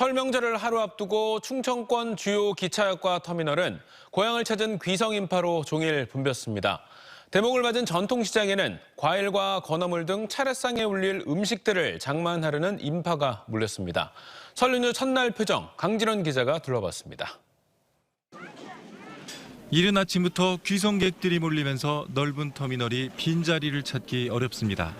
설 명절을 하루 앞두고 충청권 주요 기차역과 터미널은 고향을 찾은 귀성 인파로 종일 붐볐습니다. 대목을 맞은 전통시장에는 과일과 건어물 등 차례상에 올릴 음식들을 장만하려는 인파가 몰렸습니다. 설 연휴 첫날 표정 강진원 기자가 둘러봤습니다. 이른 아침부터 귀성객들이 몰리면서 넓은 터미널이 빈자리를 찾기 어렵습니다.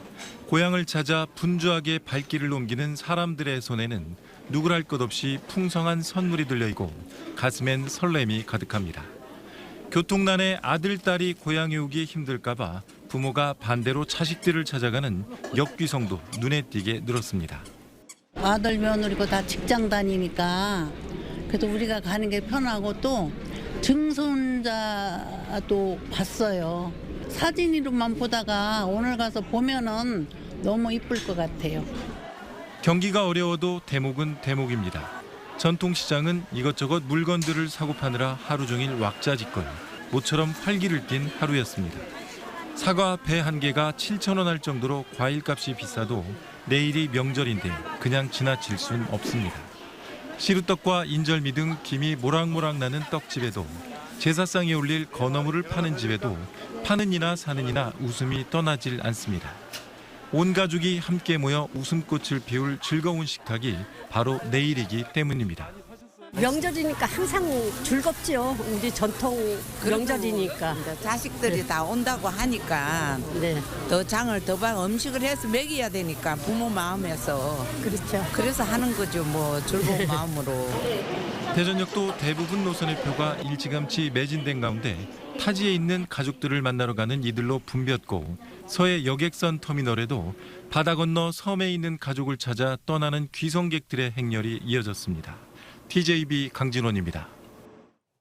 고향을 찾아 분주하게 발길을 옮기는 사람들의 손에는 누구랄 것 없이 풍성한 선물이 들려있고 가슴엔 설렘이 가득합니다. 교통난에 아들, 딸이 고향에 오기 힘들까봐 부모가 반대로 자식들을 찾아가는 역귀성도 눈에 띄게 늘었습니다. 아들 며느리고 다 직장 다니니까 그래도 우리가 가는 게 편하고 또 증손자도 봤어요. 사진으로만 보다가 오늘 가서 보면은 너무 이쁠 것 같아요. 경기가 어려워도 대목은 대목입니다. 전통시장은 이것저것 물건들을 사고 파느라 하루 종일 왁자지껄, 모처럼 활기를 띤 하루였습니다. 사과 배 한 개가 7천 원 할 정도로 과일값이 비싸도 내일이 명절인데 그냥 지나칠 순 없습니다. 시루떡과 인절미 등 김이 모락모락 나는 떡집에도 제사상에 올릴 건어물을 파는 집에도 파는 이나 사는 이나 웃음이 떠나질 않습니다. 온 가족이 함께 모여 웃음꽃을 피울 즐거운 식탁이 바로 내일이기 때문입니다. 명절이니까 항상 즐겁죠. 우리 전통 명절이니까. 자식들이 다 온다고 하니까 네, 더 장을 더 봐 음식을 해서 먹여야 되니까 부모 마음에서 그렇죠. 그래서 하는 거죠 뭐 즐거운 마음으로 대전역도 대부분 노선의 표가 일찌감치 매진된 가운데 타지에 있는 가족들을 만나러 가는 이들로 붐볐고 서해 여객선 터미널에도 바다 건너 섬에 있는 가족을 찾아 떠나는 귀성객들의 행렬이 이어졌습니다. TJB 강진원입니다.